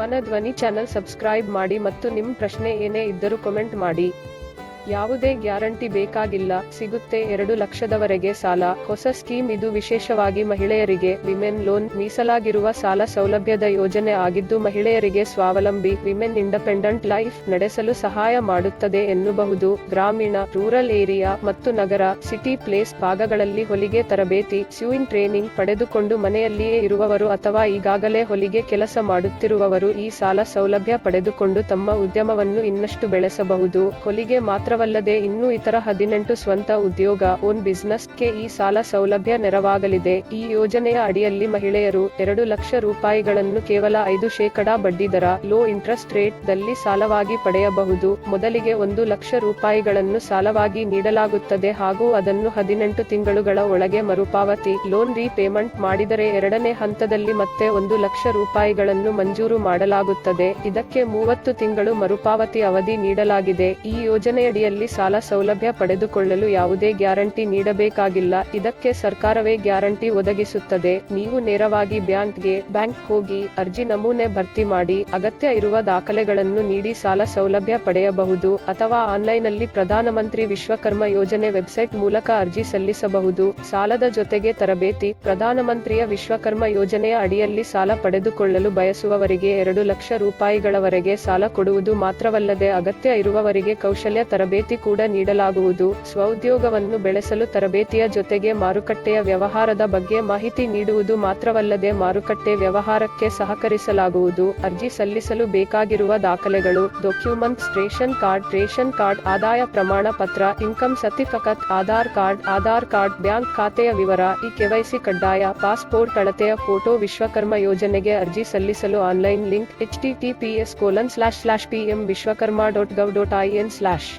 ಮನ ಧ್ವನಿ channel subscribe ಮಾಡಿ ಮತ್ತು ನಿಮ್ಮ ಪ್ರಶ್ನೆ ಏನೇ ಇದ್ದರೂ ಕಮೆಂಟ್ ಮಾಡಿ. ಯಾವುದೇ ಗ್ಯಾರಂಟಿ ಬೇಕಾಗಿಲ್ಲ. ಸಿಗುತ್ತೆ ಎರಡು ಲಕ್ಷದವರೆಗೆ ಸಾಲ. ಹೊಸ ಸ್ಕೀಮ್ ಇದು ವಿಶೇಷವಾಗಿ ಮಹಿಳೆಯರಿಗೆ ವಿಮೆನ್ ಲೋನ್ ಮೀಸಲಾಗಿರುವ ಸಾಲ ಸೌಲಭ್ಯದ ಯೋಜನೆ ಆಗಿದ್ದು ಮಹಿಳೆಯರಿಗೆ ಸ್ವಾವಲಂಬಿ, ವಿಮೆನ್ ಇಂಡಿಪೆಂಡೆಂಟ್ ಲೈಫ್ ನಡೆಸಲು ಸಹಾಯ ಮಾಡುತ್ತದೆ ಎನ್ನಬಹುದು. ಗ್ರಾಮೀಣ, ರೂರಲ್ ಏರಿಯಾ ಮತ್ತು ನಗರ, ಸಿಟಿ ಪ್ಲೇಸ್ ಭಾಗಗಳಲ್ಲಿ ಹೊಲಿಗೆ ತರಬೇತಿ ಸ್ಯೂಯಿಂಗ್ ಟ್ರೈನಿಂಗ್ ಪಡೆದುಕೊಂಡು ಮನೆಯಲ್ಲಿಯೇ ಇರುವವರು ಅಥವಾ ಈಗಾಗಲೇ ಹೊಲಿಗೆ ಕೆಲಸ ಮಾಡುತ್ತಿರುವವರು ಈ ಸಾಲ ಸೌಲಭ್ಯ ಪಡೆದುಕೊಂಡು ತಮ್ಮ ಉದ್ಯಮವನ್ನು ಇನ್ನಷ್ಟು ಬೆಳೆಸಬಹುದು. ಹೊಲಿಗೆ ಮಾತ್ರವಲ್ಲದೆ ಇನ್ನೂ ಇತರ ಹದಿನೆಂಟು ಸ್ವಂತ ಉದ್ಯೋಗ, ಓನ್ ಬಿಸ್ನೆಸ್ಗೆ ಈ ಸಾಲ ಸೌಲಭ್ಯ ನೆರವಾಗಲಿದೆ. ಈ ಯೋಜನೆಯ ಅಡಿಯಲ್ಲಿ ಮಹಿಳೆಯರು ಎರಡು ಲಕ್ಷ ರೂಪಾಯಿಗಳನ್ನು ಕೇವಲ ಐದು ಶೇಕಡಾ ಬಡ್ಡಿದರ ಲೋ ಇಂಟ್ರೆಸ್ಟ್ ರೇಟ್ ದಲ್ಲಿ ಸಾಲವಾಗಿ ಪಡೆಯಬಹುದು. ಮೊದಲಿಗೆ ಒಂದು ಲಕ್ಷ ರೂಪಾಯಿಗಳನ್ನು ಸಾಲವಾಗಿ ನೀಡಲಾಗುತ್ತದೆ ಹಾಗೂ ಅದನ್ನು ಹದಿನೆಂಟು ತಿಂಗಳುಗಳ ಒಳಗೆ ಮರುಪಾವತಿ, ಲೋನ್ ರೀಪೇಮೆಂಟ್ ಮಾಡಿದರೆ ಎರಡನೇ ಹಂತದಲ್ಲಿ ಮತ್ತೆ ಒಂದು ಲಕ್ಷ ರೂಪಾಯಿಗಳನ್ನು ಮಂಜೂರು ಮಾಡಲಾಗುತ್ತದೆ. ಇದಕ್ಕೆ ಮೂವತ್ತು ತಿಂಗಳು ಮರುಪಾವತಿ ಅವಧಿ ನೀಡಲಾಗಿದೆ. ಈ ಯೋಜನೆಯಡಿಯಲ್ಲಿ ಸಾಲ ಸೌಲಭ್ಯ ಪಡೆದುಕೊಳ್ಳಲು ಯಾವುದೇ ಗ್ಯಾರಂಟಿ ನೀಡಬೇಕಾಗಿಲ್ಲ. ಇದಕ್ಕೆ ಸರ್ಕಾರವೇ ಗ್ಯಾರಂಟಿ ಒದಗಿಸುತ್ತದೆ. ನೀವು ನೇರವಾಗಿ ಬ್ಯಾಂಕ್ಗೆ ಬ್ಯಾಂಕ್ ಹೋಗಿ ಅರ್ಜಿ ನಮೂನೆ ಭರ್ತಿ ಮಾಡಿ ಅಗತ್ಯ ಇರುವ ದಾಖಲೆಗಳನ್ನು ನೀಡಿ ಸಾಲ ಸೌಲಭ್ಯ ಪಡೆಯಬಹುದು ಅಥವಾ ಆನ್ಲೈನ್ನಲ್ಲಿ ಪ್ರಧಾನಮಂತ್ರಿ ವಿಶ್ವಕರ್ಮ ಯೋಜನೆ ವೆಬ್ಸೈಟ್ ಮೂಲಕ ಅರ್ಜಿ ಸಲ್ಲಿಸಬಹುದು. ಸಾಲದ ಜೊತೆಗೆ ತರಬೇತಿ, ಪ್ರಧಾನಮಂತ್ರಿಯ ವಿಶ್ವಕರ್ಮ ಯೋಜನೆಯ ಅಡಿಯಲ್ಲಿ ಸಾಲ ಪಡೆದುಕೊಳ್ಳಲು ಬಯಸುವವರಿಗೆ ಎರಡು ಲಕ್ಷ ರೂಪಾಯಿಗಳವರೆಗೆ ಸಾಲ ಕೊಡುವುದು ಮಾತ್ರವಲ್ಲದೆ ಅಗತ್ಯ ಇರುವವರಿಗೆ ಕೌಶಲ್ಯ ತರಬೇತಿ ಕೂಡ ನೀಡಲಾಗುವುದು. ಸ್ವಉದ್ಯೋಗವನ್ನು ಬೆಳೆಸಲು ತರಬೇತಿಯ ಜೊತೆಗೆ ಮಾರುಕಟ್ಟೆಯ ವ್ಯವಹಾರದ ಬಗ್ಗೆ ಮಾಹಿತಿ ನೀಡುವುದು ಮಾತ್ರವಲ್ಲದೆ ಮಾರುಕಟ್ಟೆ ವ್ಯವಹಾರಕ್ಕೆ ಸಹಕರಿಸಲಾಗುವುದು. ಅರ್ಜಿ ಸಲ್ಲಿಸಲು ಬೇಕಾಗಿರುವ ದಾಖಲೆಗಳು, documents, ration card ration card, ಆದಾಯ ಪ್ರಮಾಣ ಪತ್ರ, income certificate Aadhaar card Aadhaar card, bank ಖಾತೆಯ ವಿವರ, ಈ ಕೆವೈಸಿ ಕಡ್ಡಾಯ, ಪಾಸ್ಪೋರ್ಟ್ ಅಳತೆಯ ಫೋಟೋ ವಿಶ್ವಕರ್ಮ ಯೋಜನೆಗೆ ಅರ್ಜಿ ಸಲ್ಲಿಸಲು online link, H T T P S colon slash P M Vishwakarma dot N slash.